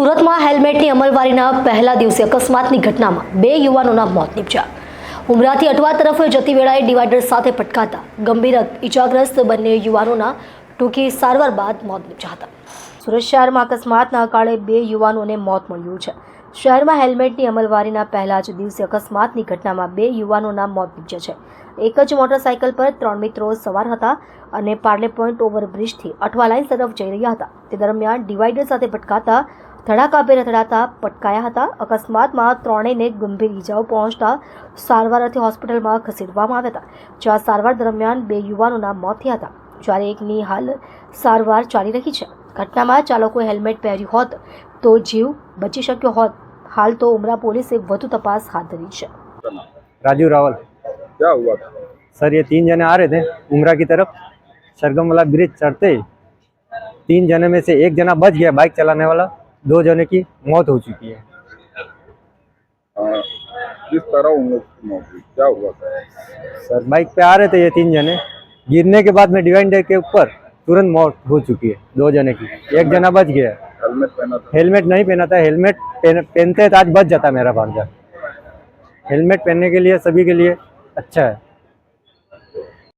સુરતમાં હેલ્મેટની અમલવારીના પહેલા દિવસે અકસ્માતની ઘટનામાં બે યુવાનોના મોત નીપજ્યા. ઉમરાથી અટવા તરફ જતી વેળાએ ડિવાઈડર સાથે પટકાતા ગંભીર ઇજાગ્રસ્ત બંને યુવાનોના ટૂંકી સારવાર બાદ મોત નીપજ્યા હતા. સુરત શહેરમાં અકસ્માતના કાળે બે યુવાનોને મોત મળ્યું છે. શહેરમાં હેલ્મેટની અમલવારીના પહેલા જ દિવસે અકસ્માતની ઘટનામાં બે યુવાનોના મોત નીપજ્યા છે. એક જ મોટરસાયકલ પર ત્રણ મિત્રો સવાર હતા અને પાર્લે પોઈન્ટ ઓવરબ્રિજથી અઠવા લાઇન તરફ જઈ રહ્યા હતા. તે દરમિયાન ડિવાઈડર સાથે પટકાતા ધડાકાભેર અથડાતા પટકાયા હતા અકસ્માતમાં ત્રણેયને ગંભીર ઈજાઓ પહોંચતા સારવાર અર્થે હોસ્પિટલમાં ખસેડવામાં આવ્યા હતા જ્યાં સારવાર દરમિયાન બે યુવાનોના મોત થયા હતા જ્યારે એકની હાલ સારવાર ચાલી રહી છે ઘટનામાં ચાલકોએ હેલ્મેટ પહેર્યું હોત તો જીવ બચી શક્યો હોત હાલ તો ઉમરા પોલીસે વધુ તપાસ હાથ ધરી છે राजू रावल क्या हुआ था सर ये तीन जने आ रहे थे उमरा की तरफ सरगम वाला ब्रिज चढ़ते ही तीन जने में से एक जना बच गया बाइक चलाने वाला दो जने की मौत हो चुकी है। हाँ, किस तरह उन लोग की मौत हुई? क्या हुआ था? सर बाइक पे आ रहे थे ये तीन जने। गिरने के बाद में डिवाइडर के ऊपर तुरंत मौत हो चुकी है दो जने की। एक जना बच गया। हेलमेट पहना था? हेलमेट नहीं पहना था हेलमेट पहनते तो आज बच जाता मेरा भांजा। हेलमेट पहनने के लिए सभी के लिए अच्छा है।